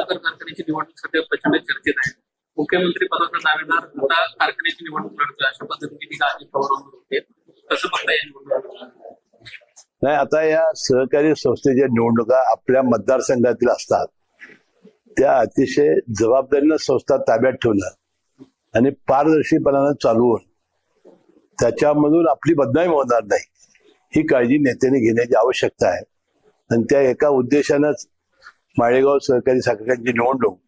साखर कारखान्याची निवडणूक सध्या प्रचंड चर्चेत आहे. मुख्यमंत्री पदाचा दावेदार आता कारखान्याची निवडणूक लढतोय अशा पद्धतीने टीका अजित पवारांवर होते कसं बघता या निवडणुकीला? नाही आता या सहकारी संस्थेच्या निवडणुका आपल्या मतदारसंघातील असतात. त्या अतिशय जबाबदारीनं संस्था ताब्यात ठेवणं आणि पारदर्शीपणानं चालवून त्याच्यामधून आपली बदनामी होणार नाही. ही काळजी नेत्याने घेण्याची आवश्यकता आहे. आणि त्या एका उद्देशानंच माळेगाव सहकारी साखरांची निवडणूक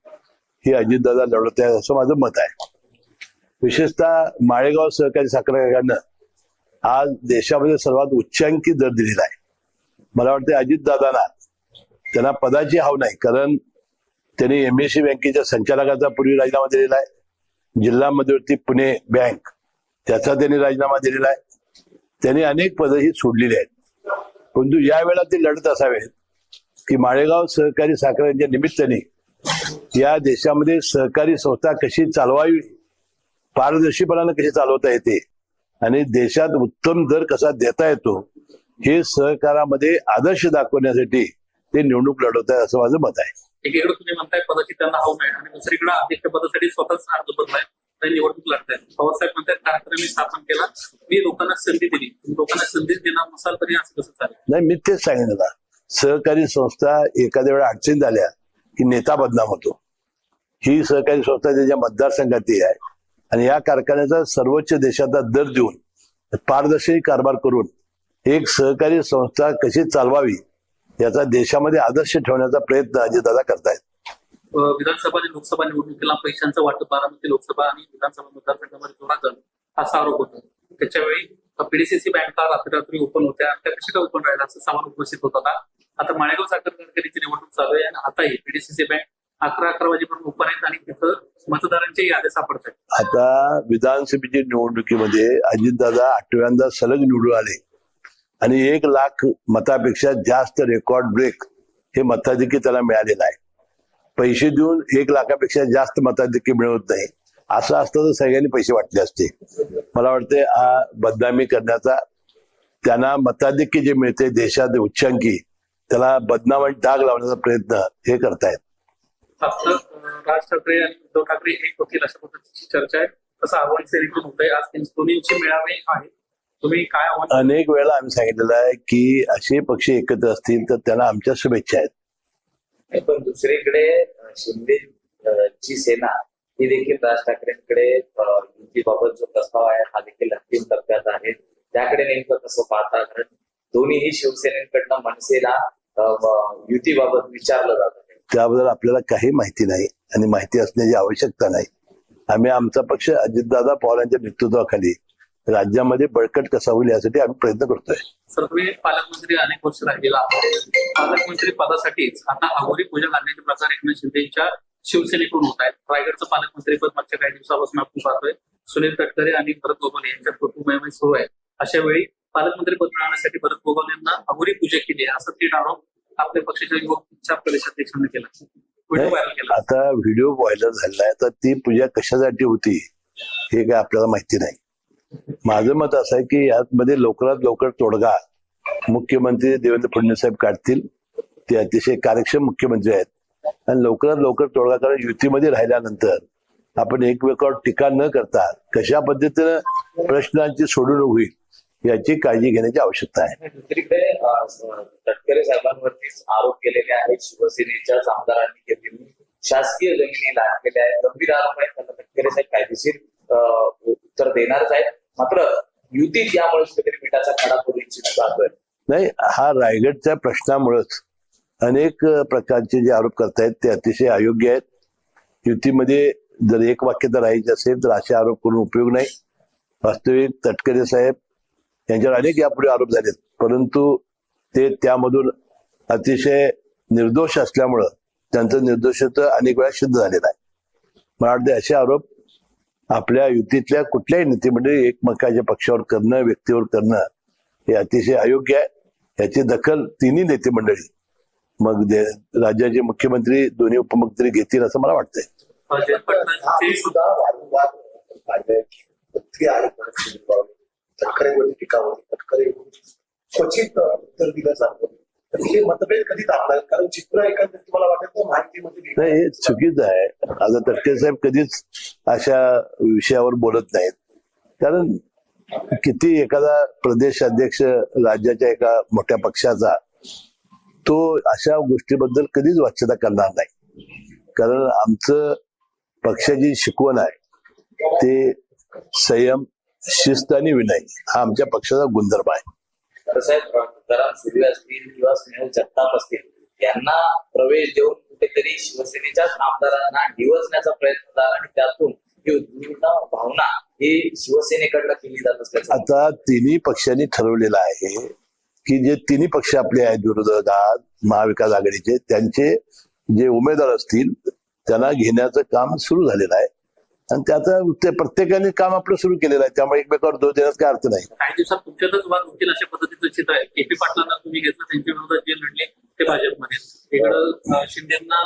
ही अजितदादा लढवत आहे असं माझं मत आहे. विशेषतः माळेगाव सहकारी साखर कारखान्यानं आज देशामध्ये सर्वात उच्चांकी दर दिलेला आहे. मला वाटतं अजितदादांना त्यांना पदाची हाव नाही कारण त्यांनी एमएससी बँकेच्या संचालकाचा पूर्वी राजीनामा दिलेला आहे. जिल्हा मध्यवर्ती पुणे बँक त्याचा त्यांनी राजीनामा दिलेला आहे. त्यांनी अनेक पदं ही सोडलेली आहेत. परंतु या वेळा ते लढत असावेत की माळेगाव सहकारी साखरांच्या निमित्ताने या देशामध्ये सहकारी संस्था कशी चालवावी पारदर्शीपणानं कशी चालवता येते आणि देशात उत्तम दर कसा देता येतो हे सहकारामध्ये आदर्श दाखवण्यासाठी ते निवडणूक लढवत आहे असं माझं मत आहे. एकीकडे तुम्ही म्हणताय पदाची त्यांना हाव नाही आणि दुसरीकडे अध्यक्ष पदासाठी स्वतःच अर्ज बदलाय निवडणूक लढतायत. पवारसाहेब म्हणतात कारखाना मी स्थापन केला. मी लोकांना संधी दिली. लोकांना संधीच देणार नसाल तरी असं कसं चालेल? नाही मी तेच सांगितलं ना सहकारी संस्था एखाद्या वेळा अडचणीत झाल्या की नेता बदनाम होतो. ही सहकारी संस्था त्याच्या मतदारसंघातली आहे. आणि या कारखान्याचा सर्वोच्च देशाचा दर देऊन पारदर्शी कारभार करून एक सहकारी संस्था कशी चालवावी याचा देशामध्ये आदर्श ठेवण्याचा प्रयत्न अजितदादा करतायत. विधानसभा आणि लोकसभा निवडणुकीला पैशांचं वाटप बारामती लोकसभा आणि विधानसभा मतदारसंघामध्ये जोरात झालं असा आरोप होता. त्याच्यावेळी पीडीसीसी बँका रात्री रात्री ओपन होत्या. त्या कशा काय ओपन राहिल्या असं सामान उपस्थित होत होता आता माळेगाव साखर कारखान्याची निवडणूक चालू आहे आणि आताही पीडीसीसी बँक अकरा अकरा वाजेपर्यंत ओपन आहेत आणि तिथं मतदारांचे याद्या सापडत आहेत आता विधानसभेच्या निवडणुकीमध्ये अजितदादा आठव्यांदा सलग निवडून आले. आणि एक लाख मतापेक्षा जास्त रेकॉर्ड ब्रेक हे मताधिक्य त्याला मिळालेलं आहे. पैसे देऊन एक लाखापेक्षा जास्त मताधिक्य मिळवत नाही. असं असतं तर सगळ्यांनी पैसे वाटले असते. मला वाटते हा बदनामी करण्याचा त्यांना मताधिक्य जे मिळते देशात उच्चांकी त्याला बदनाम आणि डाग लावण्याचा प्रयत्न हे करतायत. राज ठाकरे आणि उद्धव ठाकरे एक होतील अशा पद्धतीची चर्चा आहे. तसं आव्हान सैनिकडून होत आहे आज दोन्हींचे मेळावे आहे तुम्ही काय आव्हान अनेक वेळा आम्ही सांगितलेलं आहे की असे पक्ष एकत्र असतील तर त्यांना आमच्या शुभेच्छा आहेत. पण दुसरीकडे शिंदे ची सेना ही देखील राज ठाकरेंकडे युतीबाबत जो प्रस्ताव आहे हा देखील अंतिम टप्प्यात आहे. त्याकडे नेमकं कसं पाहता? कारण दोन्हीही शिवसेनेकडनं मनसेला युतीबाबत विचारलं जात. त्याबद्दल आपल्याला काही माहिती नाही आणि माहिती असण्याची आवश्यकता नाही. आम्ही आमचा पक्ष अजितदादा पवार यांच्या नेतृत्वाखाली राज्यामध्ये बळकट कसा होईल यासाठी आम्ही प्रयत्न करतोय. सर तुम्ही पालकमंत्री अनेक वर्ष राहिलेला पालकमंत्री पदासाठीच आता अघोरी पूजा घालण्याचे प्रकार एकनाथ शिंदेच्या शिवसेनेकडून होत आहेत. रायगडचं पालकमंत्रीपद मागच्या काही दिवसापासून आपण पाहतोय. सुनील तटकरे आणि भरत गोगावले यांच्यात कुटुंबमय सुरू आहे अशा वेळी पालकमंत्री पद मिळवण्यासाठी भरत गोगावले यांना अघोरी पूजा केली आहे. असं तीन आरोप आपल्या पक्षाच्या युवकच्या प्रदेशाध्यक्षांनी केला. व्हिडिओ व्हायरल केला. आता व्हिडिओ व्हायरल झालेला आहे तर ती पूजा कशासाठी होती हे काय आपल्याला माहिती नाही. माझं मत असं आहे की यामध्ये लवकरात लवकर तोडगा मुख्यमंत्री देवेंद्र फडणवीस साहेब काढतील. ते अतिशय कार्यक्षम मुख्यमंत्री आहेत. आणि लवकरात लवकर तोडगा कारण युतीमध्ये राहिल्यानंतर आपण एकमेकावर टीका न करता कशा पद्धतीनं प्रश्नांची सोडवणूक होईल याची काळजी घेण्याची आवश्यकता आहे. दुसरीकडे तटकरे साहेबांवरतीच आरोप केलेले आहेत. शिवसेनेच्याच आमदारांनी की त्यांनी शासकीय जमिनी लागलेल्या आहेत. गंभीर आरोप आहेत. त्यांना तटकरे साहेब कायदेशीर उत्तर देणारच आहेत. मात्र युतीत यामुळे कुठेतरी मिठाचा खडा पडू नाही हा रायगडच्या प्रश्नामुळेच अनेक प्रकारचे जे आरोप करतायत ते अतिशय अयोग्य आहेत. युतीमध्ये जर एक वाक्यता राहायची असेल तर असे आरोप करून उपयोग नाही. वास्तविक तटकरे साहेब यांच्यावर अनेक यापुढे आरोप झालेत. परंतु ते त्यामधून अतिशय निर्दोष असल्यामुळं त्यांचं निर्दोषत्व अनेक वेळा सिद्ध झालेलं आहे. मला वाटते असे आरोप आपल्या युतीतल्या कुठल्याही नेतेमंडळी एकमेकाच्या पक्षावर करणं व्यक्तीवर करणं हे अतिशय अयोग्य आहे. याची दखल तिन्ही नेते मंडळी मग राज्याचे मुख्यमंत्री दोन्ही उपमुख्यमंत्री घेतील असं मला वाटतंय. सुद्धा तटकरेवरती टीका होती तटकरे क्वचित उत्तर दिलं जातं. हे मतभेद कधी दाखणार कारण चित्र तुम्हाला वाटत नाही माहितीमध्ये नाही हे चुकीचं आहे. आता तटके साहेब कधीच अशा विषयावर बोलत नाहीत. कारण किती एखादा प्रदेश अध्यक्ष राज्याच्या एका मोठ्या पक्षाचा तो अशा गोष्टीबद्दल कधीच वाच्यता करणार नाही. कारण आमचं पक्षाची शिकवण आहे ते संयम शिस्त आणि विनय हा आमच्या पक्षाचा गुणधर्म आहे. सूर्य असतील किंवा स्नेहल जगताप असतील यांना प्रवेश देऊन कुठेतरी शिवसेनेच्याच आमदारांना डिवचण्याचा प्रयत्न झाला आणि त्यातून ही उद्विग्न भावना ही शिवसेनेकडनं केली जात असल्याचं आता तिन्ही पक्षांनी ठरवलेलं आहे की जे तिन्ही पक्ष आपले आहेत विरोधकात महाविकास आघाडीचे त्यांचे जे उमेदवार असतील त्यांना घेण्याचं काम सुरू झालेलं आहे. आणि त्याचं ते प्रत्येकाने काम आपलं सुरू केलेलं आहे. त्यामुळे एकमेकावर दोष देण्यात काय अर्थ नाही. काही दिवसात तुमच्यातच वाद होतील अशा पद्धतीचं चित्र आहे. केपी पाटलांना तुम्ही घेतलं त्यांच्या विरोधात जे लढले ते भाजपमध्ये इकडं शिंदेना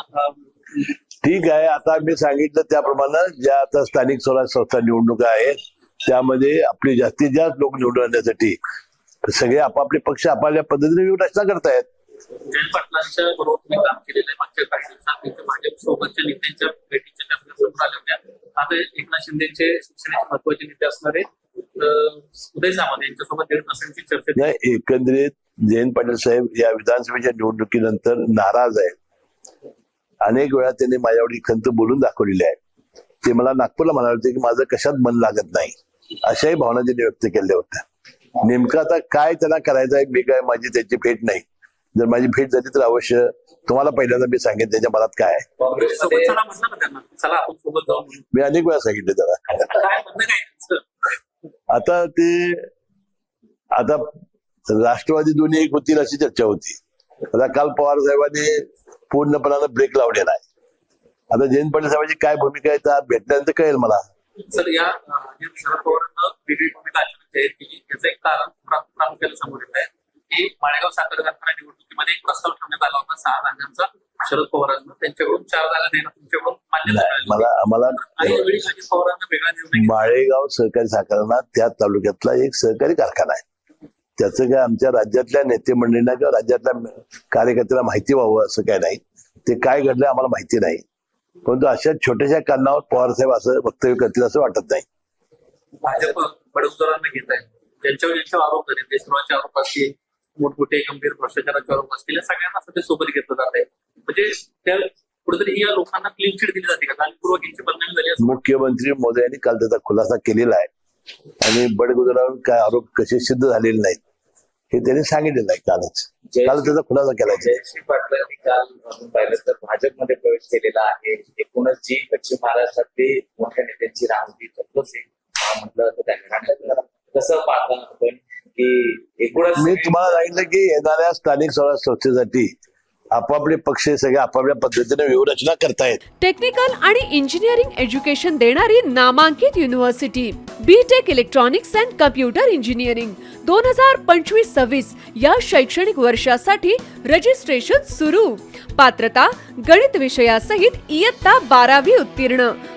ठीक आहे. आता मी सांगितलं त्याप्रमाणे ज्या आता स्थानिक स्वराज्य संस्था निवडणुका आहेत त्यामध्ये आपले जास्तीत जास्त लोक निवडून आणण्यासाठी सगळे आपापले पक्ष आपापल्या पद्धतीने व्यवस्था करतायत. जयंत पाटलांच्या बरोबर तुम्ही काम केलेलं आहे. मागच्या काही दिवसात त्यांच्या भाजप सोबतच्या नेत्यांच्या भेटीच्या चर्चा समोर आल्या होत्या. आता एकनाथ शिंदेचे शिक्षणाचे महत्त्वाचे नेते असणारे उदय सामंत यांच्यासोबत दीड तासांची चर्चा एकंदरीत जयंत पाटील साहेब या विधानसभेच्या निवडणुकीनंतर नाराज आहेत. अनेक वेळा त्यांनी माझ्यावरती खंत बोलून दाखवलेली आहे ते मला नागपूरला म्हणाले होते की माझं कशात मन लागत नाही. अशाही भावना त्यांनी व्यक्त केल्या होत्या. नेमकं आता काय त्यांना करायचं आहे मी काय माझी त्याची भेट नाही. जर माझी भेट झाली तर अवश्य तुम्हाला पहिल्यांदा मी सांगेन त्याच्या मनात काय आहे. मी अनेक वेळा सांगितले त्याला? आता ते आता राष्ट्रवादी दोन्ही एक होतील अशी चर्चा होती. आता काल पवार साहेबांनी पूर्णपणानं ब्रेक लावलेला आहे. आता जयंत पाटील साहेबांची काय भूमिका आहे त्या भेटल्यानंतर कळेल मला. सर या शरद पवारांना वेगळी भूमिका अचानक जाहीर केली. याचं एक कारण प्रा- प्रामुख्याने समोर येत आहे. की माळेगाव साखर कारखाना निवडणुकीमध्ये एक प्रस्ताव ठेवण्यात आला होता. सहा जागांचा. शरद पवारांना त्यांच्याकडून चार जागा देणं तुमच्याकडून मला आम्हाला पवारांना वेगळा निर्णय. माळेगाव सहकारी साखराना त्या तालुक्यातला एक सहकारी कारखाना आहे. त्याचं काय आमच्या राज्यातल्या नेते मंडळींना किंवा राज्यातल्या कार्यकर्त्यांना माहिती व्हावं असं काय नाही. ते काय घडलं आम्हाला माहिती नाही. परंतु अशा छोट्याशा कारणावर पवार साहेब असं वक्तव्य करतील असं वाटत नाही. भाजप बडगुजरांना घेत आहे. ज्यांच्यावर आरोप झाले. देशद्रोहाचे आरोप असतील. मोठमोठे गंभीर भ्रष्टाचाराचे आरोप असतील या सगळ्यांना सध्या सोबत घेतलं जात आहे म्हणजे त्या कुठेतरी या लोकांना क्लीन चिट दिली जाते का? जाणीवपूर्वक यांची बदनामी झाली मुख्यमंत्री मोदी यांनी काल त्याचा खुलासा केलेला आहे. आणि बडगुजरावर काय आरोप कसे सिद्ध झालेले नाहीत हे त्यांनी सांगितलेलं आहे कालच. काल त्याचा खुलासा केला. जयश्री पाटलांनी काल पाहिलं तर भाजपमध्ये प्रवेश केलेला आहे. एकूणच जी पश्चिम महाराष्ट्रातली मोठ्या नेत्यांची रांगती तत्वच म्हटलं तर त्या घराण्यात कसं पाहता आपण की एकूणच मी तुम्हाला सांगितलं की येणाऱ्या स्थानिक स्वराज्य संस्थेसाठी आपापले पक्ष सगळे आपापल्या पद्धतीने व्यूहरचना करतायत. टेक्निकल आणि इंजिनिअरिंग एज्युकेशन देणारी नामांकित university B Tech electronics and computer engineering दोन हजार पंचवीस सव्वीस या शैक्षणिक वर्षासाठी रजिस्ट्रेशन सुरू. पात्रता गणित विषयासहित इयत्ता बारावी उत्तीर्ण.